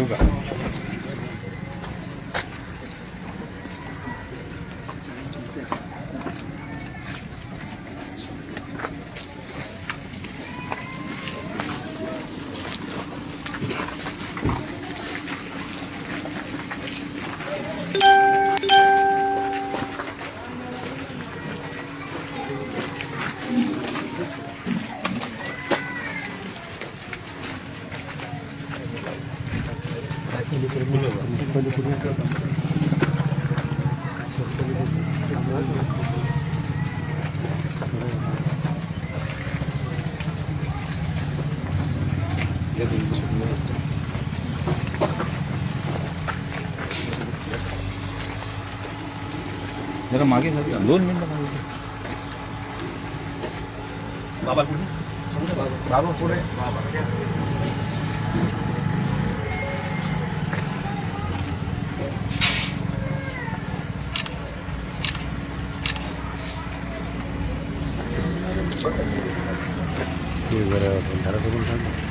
ठेवू का जरा मागे जा दोन मिनिटं मागे बाबा कुठे बाबा पुढे 여러분 다른 동산 들어오세요.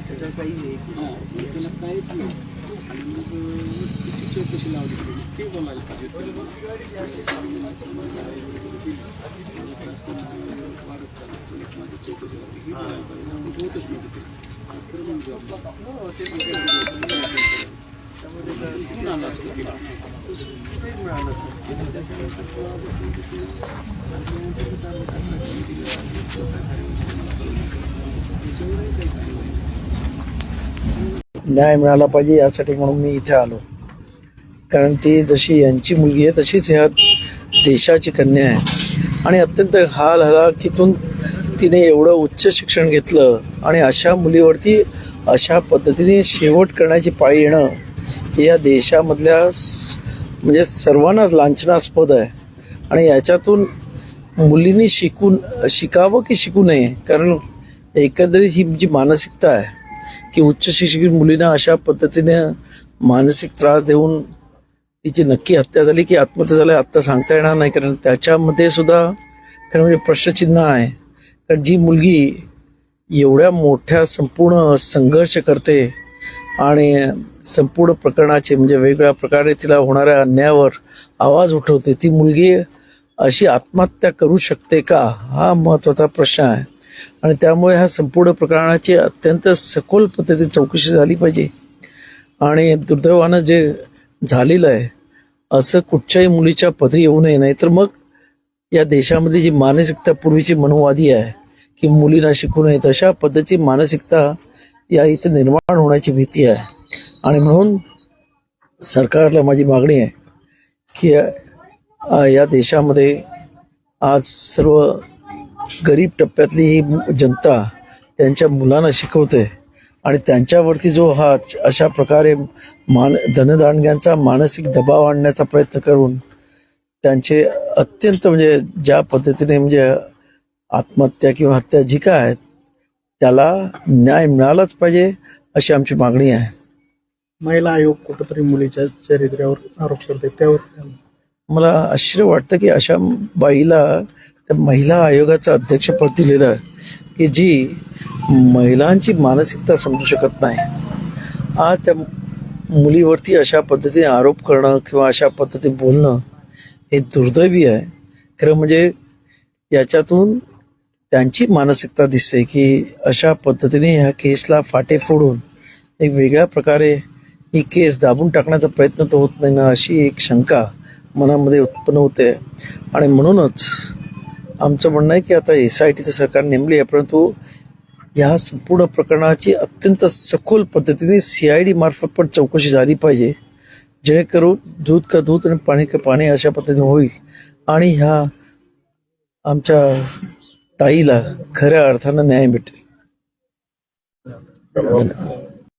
त्याच्यावर काही आहे की काहीच नाही आणि मग तिची चौकशी लावली पाहिजे ते बोलायला पाहिजे वाढत न्याय मिळाला पाहिजे यासाठी म्हणून मी इथे आलो. कारण ती जशी यांची मुलगी आहे तशीच ह्या देशाची कन्या आहे. आणि अत्यंत हाल हलाखीतून तिने एवढं उच्च शिक्षण घेतलं आणि अशा मुलीवरती अशा पद्धतीने शेवट करण्याची पाळी येणं या देशामधल्या स- म्हणजे सर्वांनाच लांछनास्पद आहे. आणि याच्यातून मुलींनी शिकून शिकावं की शिकू नये? कारण एकंदरीत ही जी मानसिकता आहे की उच्च शिक्षित मुलींना अशा पद्धतीने मानसिक त्रास देऊन तिची नक्की हत्या झाली की आत्महत्या झाली आत्ता सांगता येणार नाही. कारण त्याच्यामध्ये सुद्धा खरं म्हणजे प्रश्नचिन्ह आहे. कारण जी मुलगी एवढ्या मोठ्या संपूर्ण संघर्ष करते आणि संपूर्ण प्रकरणाचे म्हणजे वेगवेगळ्या प्रकारे तिला होणाऱ्या अन्यायावर आवाज उठवते. ती मुलगी अशी आत्महत्या करू शकते का? हा महत्त्वाचा प्रश्न आहे. आणि त्यामुळे ह्या संपूर्ण प्रकरणाची अत्यंत सखोल पद्धतीने चौकशी झाली पाहिजे. आणि दुर्दैवानं जे झालेलं आहे असं कुठच्याही मुलीच्या पदरी येऊ नये. नाही तर मग या देशामध्ये जी मानसिकता पूर्वीची मनोवादी आहे की मुलींना शिकू नये तशा पद्धतीची मानसिकता या इथे निर्माण होण्याची भीती आहे. आणि म्हणून सरकारला माझी मागणी आहे की या देशामध्ये आज सर्व गरीब टप्प्यातली ही जनता त्यांच्या मुलांना शिकवते आणि त्यांच्यावरती जो हा अशा प्रकारे मान धनदांडग्यांचा मानसिक दबाव आणण्याचा प्रयत्न करून त्यांचे अत्यंत म्हणजे ज्या पद्धतीने म्हणजे आत्महत्या किंवा हत्या जी काय आहेत त्याला न्याय मिळालाच पाहिजे अशी आमची मागणी आहे. महिला आयोग कुठंतरी मुलीच्या चरित्र्यावर आरोप करते त्यावर मला आश्चर्य वाटतं की अशा बाईला त्या महिला आयोगाचं अध्यक्षपद दिलेलं आहे की जी महिलांची मानसिकता समजू शकत नाही. आज त्या मुलीवरती अशा पद्धतीने आरोप करणं किंवा अशा पद्धतीने बोलणं हे दुर्दैवी आहे. खरं म्हणजे याच्यातून त्यांची मानसिकता दिसते की अशा पद्धतीने ह्या केसला फाटे फोडून एक वेगळ्या प्रकारे ही केस दाबून टाकण्याचा प्रयत्न तर होत नाही ना अशी एक शंका मनामध्ये उत्पन्न होते. आणि म्हणूनच आमचं म्हणणं आहे की आता एस आय टी तर सरकार नेमली आहे परंतु या संपूर्ण प्रकरणाची अत्यंत सखोल पद्धतीने सी आय डी मार्फत पण चौकशी झाली पाहिजे. जेणेकरून दूध का दूध आणि पाणी का पाणी अशा पद्धतीने होईल. आणि ह्या आमच्या ताईला खऱ्या अर्थानं न्याय भेटेल.